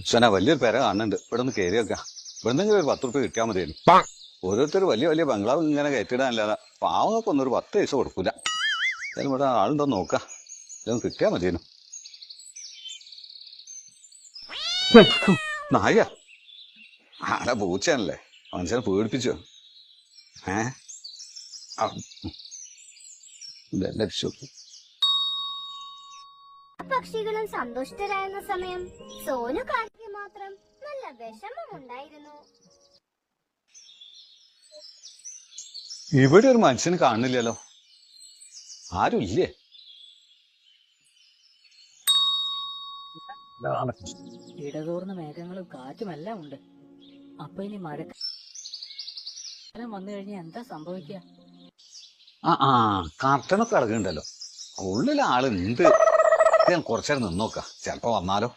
ഉച്ചന വലിയൊരു പേര കാണുന്നുണ്ട് ഇവിടെ നിന്ന് കയറി വെക്കാം. ഇവിടെ നിന്ന് ഒരു പത്ത് റുപ്യ കിട്ടിയാൽ മതിയായിരുന്നു. ഓരോരുത്തർ വലിയ വലിയ ബംഗ്ലാവ് ഇങ്ങനെ കയറ്റിടാനല്ലാതെ പാവങ്ങൾക്ക് ഒന്നും ഒരു പത്ത് പൈസ കൊടുക്കൂല. എന്തായാലും ഇവിടെ ആളുണ്ടോ നോക്കാം. ഇതൊന്ന് കിട്ടിയാൽ മതിയായിരുന്നു. നായ ആടെ പൂച്ചയാണല്ലേ? മനുഷ്യനെ പേടിപ്പിച്ചോ? ഏ. ഇതെന്റെ രക്ഷപ്പെട്ടു. പക്ഷികളും സന്തുഷ്ടരായിരുന്ന സമയം സോനു കാട്ടിന് മാത്രം നല്ല വിഷമമുണ്ടായിരുന്നു. ഇവിടെ ഒരു മനുഷ്യന് കാണുന്നില്ലല്ലോ ആരും ഇല്ലേ ഇടതൂർന്ന മേഘങ്ങളും കാറ്റുമെല്ലാം ഉണ്ട്. അപ്പൊ ഇനി മഴ കാലം വന്നു കഴിഞ്ഞാൽ എന്താ സംഭവിക്കുക? ആ ആ കർട്ടനൊക്കെ ഇറങ്ങുന്നുണ്ടല്ലോ ഉള്ളിൽ ആളുണ്ട് ഞാൻ കുറച്ചേരം നിന്നോക്കാം ചിലപ്പോൾ വന്നാലോ